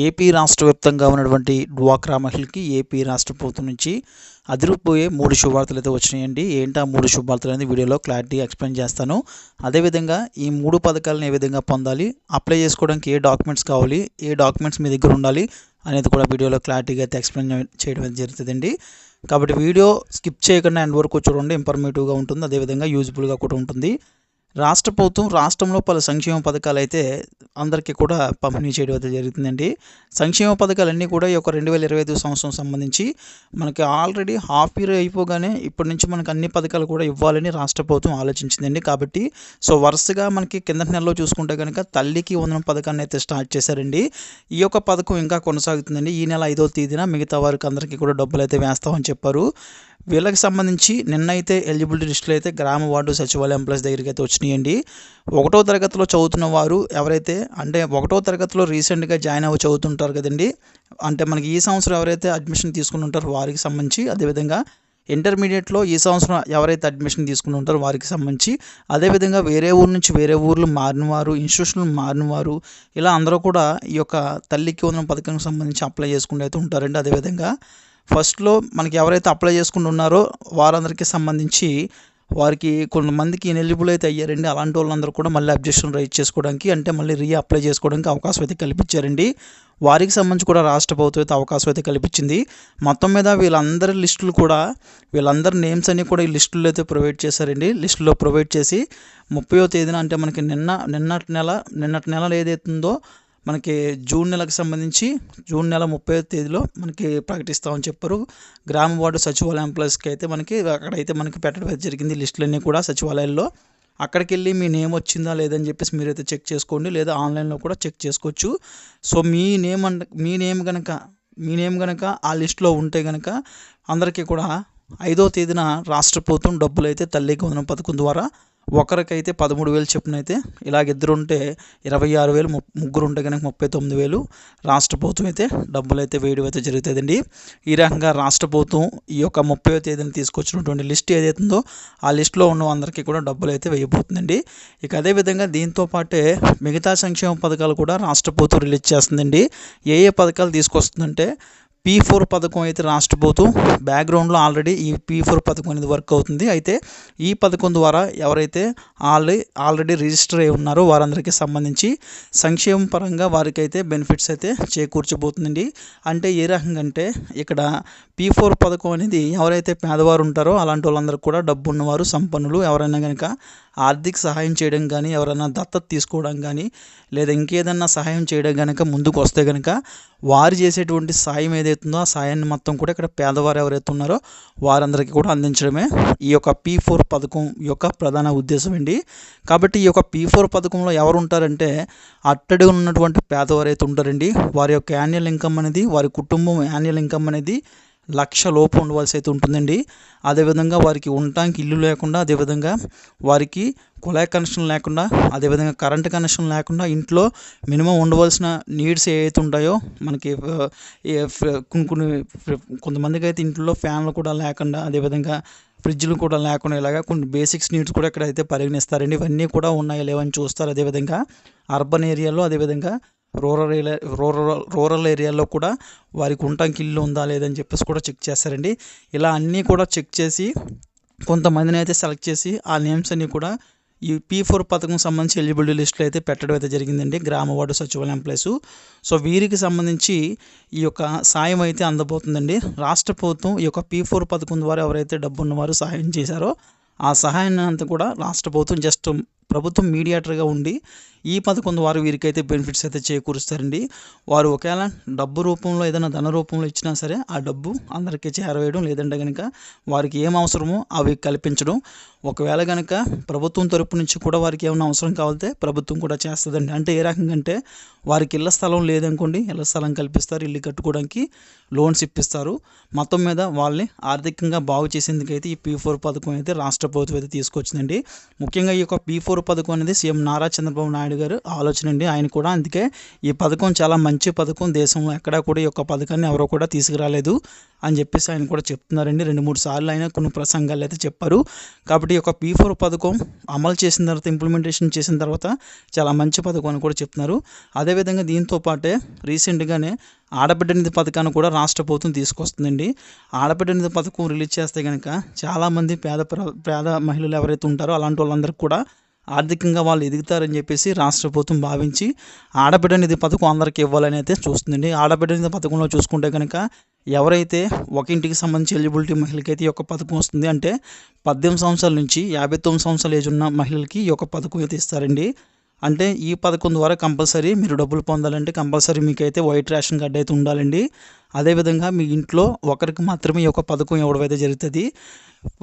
AP రాష్ట్ర వ్యాప్తంగా ఉన్నటువంటి డ్వాక్రా మహిళకి ఏపీ రాష్ట్ర ప్రభుత్వం నుంచి అదిరిపోయే మూడు శుభార్తలు అయితే వచ్చినాయండి. ఏంటా మూడు శుభార్తలు అనేది వీడియోలో క్లారిటీ ఎక్స్ప్లెయిన్ చేస్తాను. అదేవిధంగా ఈ మూడు పథకాలను ఏ విధంగా పొందాలి అప్లై చేసుకోవడానికి ఏ డాక్యుమెంట్స్ కావాలి ఏ డాక్యుమెంట్స్ మీ దగ్గర ఉండాలి అనేది కూడా వీడియోలో క్లారిటీగా అయితే ఎక్స్ప్లెయిన్ చేయడం జరుగుతుందండి. కాబట్టి వీడియో స్కిప్ చేయకుండా ఎండ్ వరకు చూడండి ఇన్ఫర్మేటివ్గా ఉంటుంది. అదేవిధంగా యూజ్ఫుల్గా కూడా ఉంటుంది. రాష్ట్ర ప్రభుత్వం రాష్ట్రంలో పలు సంక్షేమ పథకాలు అయితే అందరికీ కూడా పంపిణీ చేయడం అయితే జరుగుతుందండి. సంక్షేమ పథకాలన్నీ కూడా ఈ యొక్క రెండు వేల ఇరవై ఐదు సంవత్సరం సంబంధించి మనకి ఆల్రెడీ హాఫ్ ఇయర్ అయిపోగానే ఇప్పటి నుంచి మనకు అన్ని పథకాలు కూడా ఇవ్వాలని రాష్ట్ర ప్రభుత్వం ఆలోచించిందండి కాబట్టి సో వరుసగా మనకి కిందటి నెలలో చూసుకుంటే కనుక తల్లికి వందనం పథకాన్ని అయితే స్టార్ట్ చేశారండి. ఈ యొక్క పథకం ఇంకా కొనసాగుతుందండి. ఈ నెల ఐదో తేదీన మిగతా వారికి అందరికీ కూడా డబ్బులు అయితే వేస్తామని చెప్పారు. వీళ్ళకి సంబంధించి నిన్న అయితే ఎలిజిబిలిటీ లిస్టులు అయితే గ్రామ వార్డు సచివాలయం ఎంప్లాయీస్ దగ్గరికి అయితే వచ్చినాయండి. ఒకటో తరగతిలో చదువుతున్న వారు ఎవరైతే అంటే ఒకటో తరగతిలో రీసెంట్గా జాయిన్ అవ్వ చదువుతుంటారు కదండి అంటే మనకి ఈ సంవత్సరం ఎవరైతే అడ్మిషన్ తీసుకుని ఉంటారో వారికి సంబంధించి అదేవిధంగా ఇంటర్మీడియట్లో ఈ సంవత్సరం ఎవరైతే అడ్మిషన్ తీసుకుని ఉంటారో వారికి సంబంధించి అదేవిధంగా వేరే ఊరు నుంచి వేరే ఊర్లు మారినవారు ఇన్స్టిట్యూషన్లు మారినవారు ఇలా అందరూ కూడా ఈ యొక్క తల్లికి వందనం పథకానికి సంబంధించి అప్లై చేసుకుంటూ అయితే ఉంటారండి. అదేవిధంగా ఫస్ట్లో మనకి ఎవరైతే అప్లై చేసుకుని ఉన్నారో వారందరికీ సంబంధించి వారికి కొంతమందికి ఎలిజిబుల్ అయితే అయ్యారండి. అలాంటి వాళ్ళందరూ కూడా మళ్ళీ అబ్జెక్షన్ రైజ్ చేసుకోవడానికి అంటే మళ్ళీ రీ అప్లై చేసుకోవడానికి అవకాశం అయితే కల్పించారండి. వారికి సంబంధించి కూడా రాష్ట్ర ప్రభుత్వం అయితే అవకాశం అయితే కల్పించింది. మొత్తం మీద వీళ్ళందరి లిస్టులు కూడా వీళ్ళందరి నేమ్స్ అన్నీ కూడా ఈ లిస్టుల్లో అయితే ప్రొవైడ్ చేశారండి. లిస్టులో ప్రొవైడ్ చేసి ముప్పయో తేదీన అంటే మనకి నిన్న నిన్నటి నెల నిన్నటి నెల ఏదైతుందో మనకి జూన్ నెలకు సంబంధించి జూన్ నెల ముప్పై తేదీలో మనకి ప్రకటిస్తామని చెప్పారు. గ్రామ వార్డు సచివాలయం ప్లస్కి అయితే మనకి అక్కడైతే మనకి పెట్టడం జరిగింది. లిస్టులన్నీ కూడా సచివాలయాల్లో. అక్కడికి వెళ్ళి మీ నేమ్ వచ్చిందా లేదని చెప్పేసి మీరైతే చెక్ చేసుకోండి. లేదా ఆన్లైన్లో కూడా చెక్ చేసుకోవచ్చు. సో మీ నేమ్ అంట మీ నేమ్ కనుక మీ నేమ్ కనుక ఆ లిస్టులో ఉంటే కనుక అందరికీ కూడా ఐదో తేదీన రాష్ట్ర ప్రభుత్వం డబ్బులు అయితే తల్లి వందనం పథకం ద్వారా ఒకరికైతే పదమూడు వేలు చొప్పున అయితే ఇలాగ ఇద్దరు ఉంటే ఇరవై ఆరు వేలు ముగ్గురు ఉంటే కనుక ముప్పై తొమ్మిది వేలు రాష్ట్ర ప్రభుత్వం అయితే డబ్బులు అయితే వేయడం అయితే జరుగుతుందండి. ఈ రకంగా రాష్ట్ర ప్రభుత్వం ఈ యొక్క ముప్పై తేదీని తీసుకొచ్చినటువంటి లిస్ట్ ఏదైతుందో ఆ లిస్టులో ఉన్న అందరికీ కూడా డబ్బులు అయితే వేయబోతుందండి. ఇక అదేవిధంగా దీంతో పాటే మిగతా సంక్షేమ పథకాలు కూడా రాష్ట్ర ప్రభుత్వం రిలీజ్ చేస్తుందండి. ఏ ఏ పథకాలు తీసుకొస్తుందంటే పీ ఫోర్ పథకం అయితే రాష్ట్ర ప్రభుత్వం బ్యాక్గ్రౌండ్లో ఆల్రెడీ ఈ పీ ఫోర్ పథకం అనేది వర్క్ అవుతుంది. అయితే ఈ పథకం ద్వారా ఎవరైతే ఆల్రెడీ ఆల్రెడీ రిజిస్టర్ అయి ఉన్నారో వారందరికీ సంబంధించి సంక్షేమ పరంగా వారికైతే బెనిఫిట్స్ అయితే చేకూర్చబోతుందండి. అంటే ఏ రకంగా అంటే ఇక్కడ పీ ఫోర్ పథకం అనేది ఎవరైతే పేదవారు ఉంటారో అలాంటి వాళ్ళందరూ కూడా డబ్బు ఉన్నవారు సంపన్నులు ఎవరైనా కనుక ఆర్థిక సహాయం చేయడం కానీ ఎవరైనా దత్తత తీసుకోవడం కానీ లేదా ఇంకేదన్నా సహాయం చేయడం కనుక ముందుకు వస్తే కనుక వారు చేసేటువంటి సాయం ఏదైతుందో ఆ సాయాన్ని మొత్తం కూడా ఇక్కడ పేదవారు ఎవరైతే ఉన్నారో వారందరికీ కూడా అందించడమే ఈ యొక్క పీ ఫోర్ పథకం యొక్క ప్రధాన ఉద్దేశం అండి. కాబట్టి ఈ యొక్క పీ ఫోర్ పథకంలో ఎవరు ఉంటారంటే అట్టడి ఉన్నటువంటి పేదవారు అయితే ఉంటారండి. వారి యొక్క యాన్యువల్ ఇన్కమ్ అనేది వారి కుటుంబం యాన్యువల్ ఇన్కమ్ అనేది లక్ష లోపు ఉండవలసి అయితే ఉంటుందండి. అదేవిధంగా వారికి ఉండటానికి ఇల్లు లేకుండా అదేవిధంగా వారికి కుళాయి కనెక్షన్ లేకుండా అదేవిధంగా కరెంట్ కనెక్షన్ లేకుండా ఇంట్లో మినిమం ఉండవలసిన నీడ్స్ ఏవైతే ఉంటాయో మనకి కొన్ని కొన్ని కొంతమందికి అయితే ఇంట్లో ఫ్యాన్లు కూడా లేకుండా అదేవిధంగా ఫ్రిడ్జ్లు కూడా లేకుండా ఇలాగా కొన్ని బేసిక్స్ నీడ్స్ కూడా ఇక్కడ అయితే పరిగణిస్తారండి. ఇవన్నీ కూడా ఉన్నాయా లేవని చూస్తారు. అదేవిధంగా అర్బన్ ఏరియాలో అదేవిధంగా రూరల్ ఏరియా రూరల్ రూరల్ ఏరియాలో కూడా వారికి ఉండటానికి ఇల్లు ఉందా లేదని చెప్పేసి కూడా చెక్ చేస్తారండి. ఇలా అన్నీ కూడా చెక్ చేసి కొంతమందిని అయితే సెలెక్ట్ చేసి ఆ నేమ్స్ అన్నీ కూడా ఈ పీ ఫోర్ పథకం సంబంధించి ఎలిజిబిలిటీ లిస్టులో అయితే పెట్టడం అయితే జరిగిందండి. గ్రామ వార్డు సచివాలయం ఎంప్లాయీస్ సో వీరికి సంబంధించి ఈ యొక్క సాయం అయితే అందబోతుందండి. రాష్ట్ర ప్రభుత్వం ఈ యొక్క పీ ఫోర్ పథకం ద్వారా ఎవరైతే డబ్బు ఉన్నవారు సహాయం చేశారో ఆ సహాయాన్ని అంతా కూడా రాష్ట్ర ప్రభుత్వం జస్ట్ ప్రభుత్వం మీడియేటర్గా ఉండి ఈ పథకం ద్వారా వీరికైతే బెనిఫిట్స్ అయితే చేకూరుస్తారండి. వారు ఒకవేళ డబ్బు రూపంలో ఏదైనా ధన రూపంలో ఇచ్చినా సరే ఆ డబ్బు అందరికీ చేరవేయడం లేదంటే కనుక వారికి ఏం అవసరమో అవి కల్పించడం. ఒకవేళ కనుక ప్రభుత్వం తరపు నుంచి కూడా వారికి ఏమైనా అవసరం కావాలితే ప్రభుత్వం కూడా చేస్తుందండి. అంటే ఏ రకంగా అంటే వారికి ఇళ్ళ స్థలం లేదనుకోండి ఇళ్ళ స్థలం కల్పిస్తారు ఇల్లు కట్టుకోవడానికి లోన్స్ ఇప్పిస్తారు. మొత్తం మీద వాళ్ళని ఆర్థికంగా బాగు చేసేందుకైతే ఈ పీ ఫోర్ పథకం అయితే రాష్ట్ర ప్రభుత్వం అయితే తీసుకొచ్చిందండి. ముఖ్యంగా ఈ యొక్క పీ ఫోర్ పథకం అనేది సీఎం నారా చంద్రబాబు నాయుడు గారు ఆలోచన అండి. ఆయన కూడా అందుకే ఈ పథకం చాలా మంచి పథకం. దేశంలో ఎక్కడా కూడా ఈ యొక్క పథకాన్ని ఎవరో కూడా తీసుకురాలేదు అని చెప్పేసి ఆయన కూడా చెప్తున్నారండి. రెండు మూడు సార్లు ఆయన కొన్ని ప్రసంగాలు అయితే చెప్పారు. కాబట్టి ఈ యొక్క పీ ఫోర్ పథకం అమలు చేసిన తర్వాత ఇంప్లిమెంటేషన్ చేసిన తర్వాత చాలా మంచి పథకం అని కూడా చెప్తున్నారు. అదేవిధంగా దీంతో పాటే రీసెంట్గానే ఆడబిడ్డ నిధి పథకాన్ని కూడా రాష్ట్ర ప్రభుత్వం తీసుకొస్తుందండి. ఆడబిడ్డ నిధి పథకం రిలీజ్ చేస్తే కనుక చాలామంది పేద ప్ర- పేద మహిళలు ఎవరైతే ఉంటారో అలాంటి వాళ్ళందరికీ కూడా ఆర్థికంగా వాళ్ళు ఎదుగుతారని చెప్పేసి రాష్ట్ర ప్రభుత్వం భావించి ఆడబిడ్డ నిధి పథకం అందరికీ ఇవ్వాలని అయితే చూస్తుందండి. ఆడబిడ్డ నిధి పథకంలో చూసుకుంటే కనుక ఎవరైతే ఒక ఇంటికి సంబంధించి ఎలిజిబిలిటీ మహిళలకైతే ఈ యొక్క పథకం వస్తుంది అంటే పద్దెనిమిది సంవత్సరాల నుంచి యాభై తొమ్మిది సంవత్సరాల ఏజ్ ఉన్న మహిళలకి ఈ యొక్క పథకం అయితే ఇస్తారండి. అంటే ఈ పథకం ద్వారా కంపల్సరీ మీరు డబ్బులు పొందాలంటే కంపల్సరీ మీకైతే వైట్ రేషన్ కార్డు అయితే ఉండాలండి. అదేవిధంగా మీ ఇంట్లో ఒకరికి మాత్రమే ఈ యొక్క పథకం ఇవ్వడం అయితే జరుగుతుంది.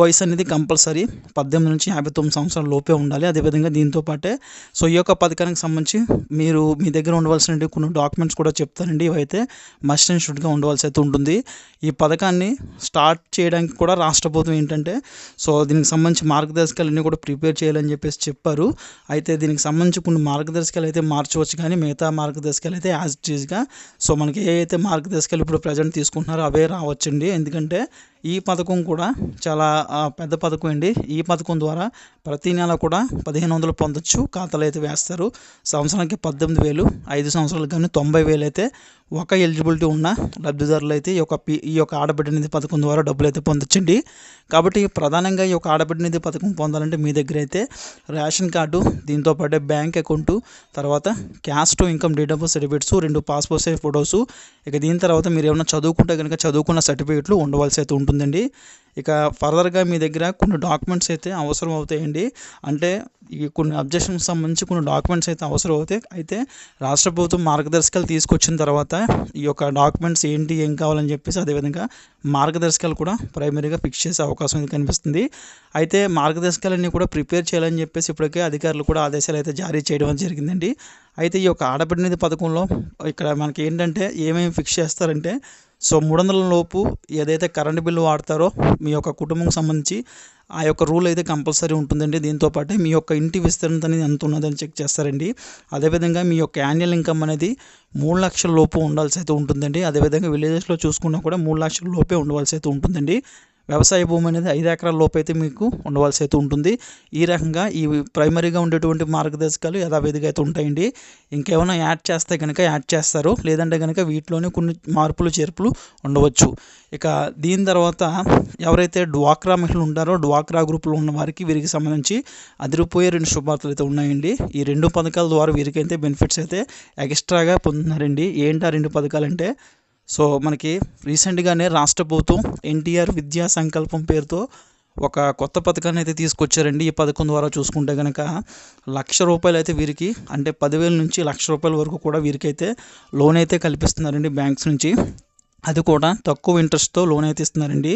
వయసు అనేది కంపల్సరీ పద్దెనిమిది నుంచి యాభై తొమ్మిది సంవత్సరాల లోపే ఉండాలి. అదేవిధంగా దీంతో పాటే సో ఈ యొక్క పథకానికి సంబంధించి మీరు మీ దగ్గర ఉండవలసిన కొన్ని డాక్యుమెంట్స్ కూడా చెప్తానండి. ఇవైతే మస్ట్ అండ్ షుడ్గా ఉండవలసి అయితే ఉంటుంది. ఈ పథకాన్ని స్టార్ట్ చేయడానికి కూడా రాష్ట్ర ప్రభుత్వం ఏంటంటే సో దీనికి సంబంధించి మార్గదర్శకాలు అన్నీ కూడా ప్రిపేర్ చేయాలని చెప్పేసి చెప్పారు. అయితే దీనికి సంబంధించి కొన్ని మార్గదర్శకాలు అయితే మార్చవచ్చు. కానీ మిగతా మార్గదర్శకాలు అయితే యాజ్ ఇట్ ఈజ్గా సో మనకి ఏ అయితే మార్గదర్శకాలు ఇప్పుడు ప్రజెంట్ తీసుకుంటున్నారో అవే రావచ్చండి. ఎందుకంటే ఈ పథకం కూడా చాలా పెద్ద పథకం అండి. ఈ పథకం ద్వారా ప్రతి నెల కూడా పదిహేను వందలు పొందొచ్చు. ఖాతాలు అయితే వేస్తారు. సంవత్సరానికి పద్దెనిమిది వేలు ఐదు సంవత్సరాలు కానీ తొంభై వేలు అయితే ఒక ఎలిజిబిలిటీ ఉన్న లబ్ధిదారులు అయితే ఈ యొక్క పి ఈ యొక్క ఆడబిడ్డ నిధి పథకం ద్వారా డబ్బులు అయితే పొందొచ్చండి. కాబట్టి ప్రధానంగా ఈ యొక్క ఆడబిడ్డ నిధి పథకం పొందాలంటే మీ దగ్గర అయితే రేషన్ కార్డు దీంతో పాటు బ్యాంక్ అకౌంటు తర్వాత cash to income date of certificates రెండు పాస్పోర్ట్ సైజ్ ఫొటోస్. ఇక దీని తర్వాత మీరు ఏమైనా చదువుకుంటే కనుక చదువుకున్న సర్టిఫికేట్లు ఉండవలసి అయితే ఉంటుందండి ఇక ఫర్దర్గా మీ దగ్గర కొన్ని డాక్యుమెంట్స్ అయితే అవసరం అవుతాయండి అంటే ఈ కొన్ని అబ్జెక్షన్కి సంబంధించి కొన్ని డాక్యుమెంట్స్ అయితే అవసరం అవుతాయి అయితే రాష్ట్ర ప్రభుత్వం మార్గదర్శకాలు తీసుకొచ్చిన తర్వాత ఈ యొక్క డాక్యుమెంట్స్ ఏంటి ఏం కావాలని చెప్పేసి అదేవిధంగా మార్గదర్శకాలు కూడా ప్రైమరీగా ఫిక్స్ చేసే అవకాశం అయితే కనిపిస్తుంది. అయితే మార్గదర్శకాలన్నీ కూడా ప్రిపేర్ చేయాలని చెప్పేసి ఇప్పటికే అధికారులు కూడా ఆదేశాలు అయితే జారీ చేయడం జరిగిందండి. అయితే ఈ యొక్క ఆడబిడ్డనిధి పథకంలో ఇక్కడ మనకి ఏంటంటే ఏమేమి ఫిక్స్ చేస్తారంటే సో మూడు వందల లోపు ఏదైతే కరెంట్ బిల్లు వాడతారో మీ యొక్క కుటుంబం సంబంధించి ఆ యొక్క రూల్ అయితే కంపల్సరీ ఉంటుందండి. దీంతో పాటే మీ యొక్క ఇంటి విస్తరణ అనేది ఎంత ఉన్నదని చెక్ చేస్తారండి. అదేవిధంగా మీ యొక్క యాన్యువల్ ఇన్కమ్ అనేది మూడు లక్షల లోపు ఉండాల్సి అయితే ఉంటుందండి. అదేవిధంగా విలేజెస్లో చూసుకున్నా కూడా మూడు లక్షల లోపే ఉండవలసి అయితే ఉంటుందండి. వ్యవసాయ భూమి అనేది ఐదు ఎకరాల లోపు అయితే మీకు ఉండవలసి అయితే ఉంటుంది. ఈ రకంగా ఈ ప్రైమరీగా ఉండేటువంటి మార్గదర్శకాలు యథావిధిగా అయితే ఉంటాయండి. ఇంకేమైనా యాడ్ చేస్తే కనుక యాడ్ చేస్తారు. లేదంటే కనుక వీటిలోనే కొన్ని మార్పులు చేర్పులు ఉండవచ్చు. ఇక దీని తర్వాత ఎవరైతే డ్వాక్రా మహిళలు ఉంటారో డ్వాక్రా గ్రూప్లో ఉన్న వారికి వీరికి సంబంధించి అదిరిపోయే రెండు శుభార్తలు అయితే ఉన్నాయండి. ఈ రెండు పథకాల ద్వారా వీరికైతే బెనిఫిట్స్ అయితే ఎక్స్ట్రాగా పొందుతున్నారండి. ఏంటి ఆ రెండు పథకాలు అంటే సో మనకి రీసెంట్గానే రాష్ట్ర ప్రభుత్వం ఎన్టీఆర్ విద్యా సంకల్పం పేరుతో ఒక కొత్త పథకాన్ని అయితే తీసుకొచ్చారండి. ఈ పథకం ద్వారా చూసుకుంటే కనుక లక్ష రూపాయలు అయితే వీరికి అంటే పదివేల నుంచి లక్ష రూపాయల వరకు కూడా వీరికైతే లోన్ అయితే కల్పిస్తున్నారండి బ్యాంక్స్ నుంచి. అది కూడా తక్కువ ఇంట్రెస్ట్తో లోన్ అయితే ఇస్తున్నారండి.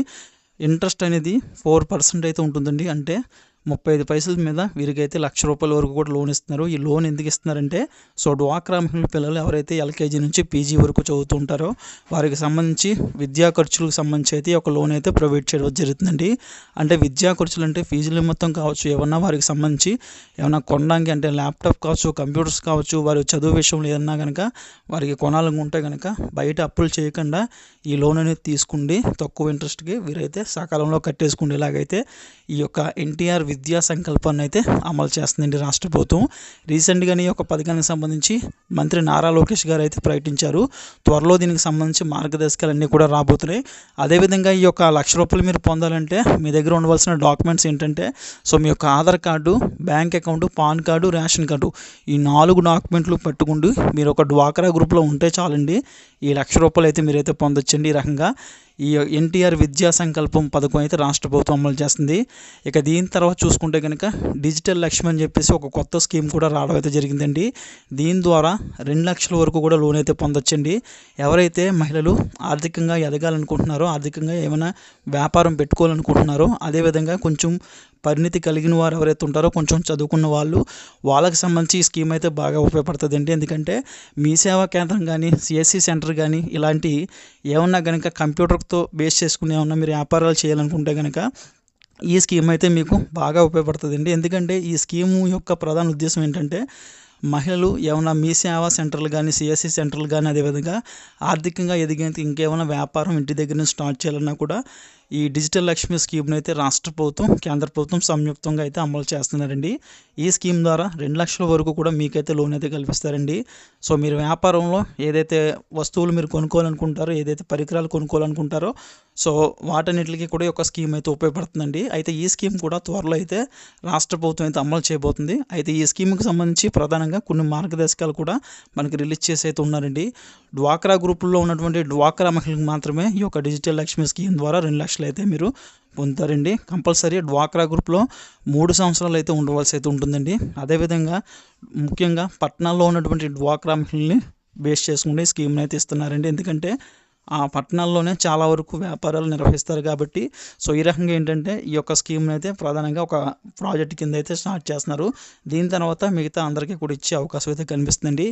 ఇంట్రెస్ట్ అనేది ఫోర్ పర్సెంట్ అయితే ఉంటుందండి. అంటే ముప్పై ఐదు పైసల మీద వీరికైతే లక్ష రూపాయల వరకు కూడా లోన్ ఇస్తున్నారు. ఈ లోన్ ఎందుకు ఇస్తున్నారంటే సో డ్వాక్రా మహిళ పిల్లలు ఎవరైతే ఎల్కేజీ నుంచి పీజీ వరకు చదువుతుంటారో వారికి సంబంధించి విద్యా ఖర్చులకు సంబంధించి అయితే ఒక లోన్ అయితే ప్రొవైడ్ చేయడం జరుగుతుందండి. అంటే విద్యా ఖర్చులు అంటే ఫీజులు మొత్తం కావచ్చు ఏమన్నా వారికి సంబంధించి ఏమన్నా కొనడానికి అంటే ల్యాప్టాప్ కావచ్చు కంప్యూటర్స్ కావచ్చు వారి చదువు విషయంలో ఏదన్నా కనుక వారికి కొనాలనుకుంటే కనుక బయట అప్పులు చేయకుండా ఈ లోన్ అనేది తీసుకుండి తక్కువ ఇంట్రెస్ట్కి వీరైతే సకాలంలో కట్టేసుకునేలాగైతే ఈ యొక్క ఎన్టీఆర్ విద్య సంకల్పాన్ని అయితే అమలు చేస్తుందండి రాష్ట్ర ప్రభుత్వం. రీసెంట్గానే ఈ యొక్క పథకానికి సంబంధించి మంత్రి నారా లోకేష్ గారు అయితే ప్రకటించారు. త్వరలో దీనికి సంబంధించి మార్గదర్శకాలు అన్నీ కూడా రాబోతున్నాయి. అదేవిధంగా ఈ యొక్క లక్ష రూపాయలు మీరు పొందాలంటే మీ దగ్గర ఉండవలసిన డాక్యుమెంట్స్ ఏంటంటే సో మీ యొక్క Aadhaar card bank account pan card ration card ఈ నాలుగు డాక్యుమెంట్లు పెట్టుకుంటూ మీరు ఒక డ్వాక్రా గ్రూప్లో ఉంటే చాలండి. ఈ లక్ష రూపాయలు అయితే మీరైతే పొందొచ్చండి ఈ రకంగా. ఈ ఎన్టీఆర్ విద్యా సంకల్పం పథకం అయితే రాష్ట్ర ప్రభుత్వం అమలు చేస్తుంది. ఇక దీని తర్వాత చూసుకుంటే కనుక డిజిటల్ లక్ష్మి అని చెప్పేసి ఒక కొత్త స్కీమ్ కూడా రావడం అయితే జరిగిందండి. దీని ద్వారా రెండు లక్షల వరకు కూడా లోన్ అయితే పొందొచ్చండి. ఎవరైతే మహిళలు ఆర్థికంగా ఎదగాలనుకుంటున్నారో ఆర్థికంగా ఏమైనా వ్యాపారం పెట్టుకోవాలనుకుంటున్నారో అదేవిధంగా కొంచెం పరిణితి కలిగిన వారు ఎవరైతే ఉంటారో కొంచెం చదువుకున్న వాళ్ళు వాళ్ళకి సంబంధించి ఈ స్కీమ్ అయితే బాగా ఉపయోగపడుతుందండి. ఎందుకంటే మీ సేవా కేంద్రం కానీ సిఎస్సి సెంటర్ కానీ ఇలాంటి ఏమన్నా కనుక కంప్యూటర్తో బేస్ చేసుకుని ఏమన్నా మీరు వ్యాపారాలు చేయాలనుకుంటే కనుక ఈ స్కీమ్ అయితే మీకు బాగా ఉపయోగపడుతుందండి. ఎందుకంటే ఈ స్కీము యొక్క ప్రధాన ఉద్దేశం ఏంటంటే మహిళలు ఏమైనా మీ సేవా సెంటర్లు కానీ సిఎస్సి సెంటర్లు కానీ అదేవిధంగా ఆర్థికంగా ఎదిగేందుకు ఇంకేమైనా వ్యాపారం ఇంటి దగ్గర నుంచి స్టార్ట్ చేయాలన్నా కూడా ఈ డిజిటల్ లక్ష్మి స్కీమ్ని అయితే రాష్ట్ర ప్రభుత్వం కేంద్ర ప్రభుత్వం సంయుక్తంగా అయితే అమలు చేస్తున్నారండి. ఈ స్కీమ్ ద్వారా రెండు లక్షల వరకు కూడా మీకైతే లోన్ అయితే కల్పిస్తారండి. సో మీరు వ్యాపారంలో ఏదైతే వస్తువులు మీరు కొనుక్కోవాలనుకుంటారో ఏదైతే పరికరాలు కొనుక్కోవాలనుకుంటారో సో వాటన్నిటికీ కూడా ఈ యొక్క స్కీమ్ అయితే ఉపయోగపడుతుందండి. అయితే ఈ స్కీమ్ కూడా త్వరలో అయితే రాష్ట్ర ప్రభుత్వం అయితే అమలు చేయబోతుంది. అయితే ఈ స్కీమ్కి సంబంధించి ప్రధానంగా కొన్ని మార్గదర్శకాలు కూడా మనకి రిలీజ్ చేసి అయితే ఉన్నారండి. డ్వాక్రా గ్రూపుల్లో ఉన్నటువంటి డ్వాక్రా మహిళలకు మాత్రమే ఈ యొక్క డిజిటల్ లక్ష్మి స్కీమ్ ద్వారా రెండు లక్షలు అయితే మీరు పొందుతారండి. కంపల్సరీ డ్వాక్రా గ్రూప్లో మూడు సంవత్సరాలు అయితే ఉండవలసి అయితే ఉంటుందండి. అదేవిధంగా ముఖ్యంగా పట్టణాల్లో ఉన్నటువంటి డ్వాక్రా మహిళల్ని బేస్ చేసుకుని స్కీమ్ని అయితే ఇస్తున్నారండి. ఎందుకంటే ఆ పట్టణాల్లోనే చాలా వరకు వ్యాపారాలు నిర్వహిస్తారు కాబట్టి సో ఈ రకంగా ఏంటంటే ఈ యొక్క స్కీమ్ని అయితే ప్రధానంగా ఒక ప్రాజెక్ట్ కింద అయితే స్టార్ట్ చేస్తున్నారు. దీని తర్వాత మిగతా అందరికీ కూడా ఇచ్చే అవకాశం అయితే కనిపిస్తుందండి.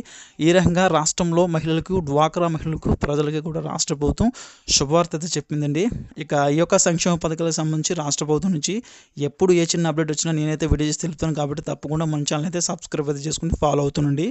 ఈ రకంగా రాష్ట్రంలో మహిళలకు డ్వాక్రా మహిళలకు ప్రజలకి కూడా రాష్ట్ర ప్రభుత్వం శుభవార్త అయితే చెప్పిందండి. ఇక ఈ యొక్క సంక్షేమ పథకాలకు సంబంధించి రాష్ట్ర ప్రభుత్వం నుంచి ఎప్పుడు ఏ చిన్న అప్డేట్ వచ్చినా నేనైతే వీడియో చేసి తెలుపుతాను కాబట్టి తప్పకుండా మన ఛానల్ అయితే సబ్స్క్రైబ్ అయితే చేసుకుని ఫాలో అవుతుండండి.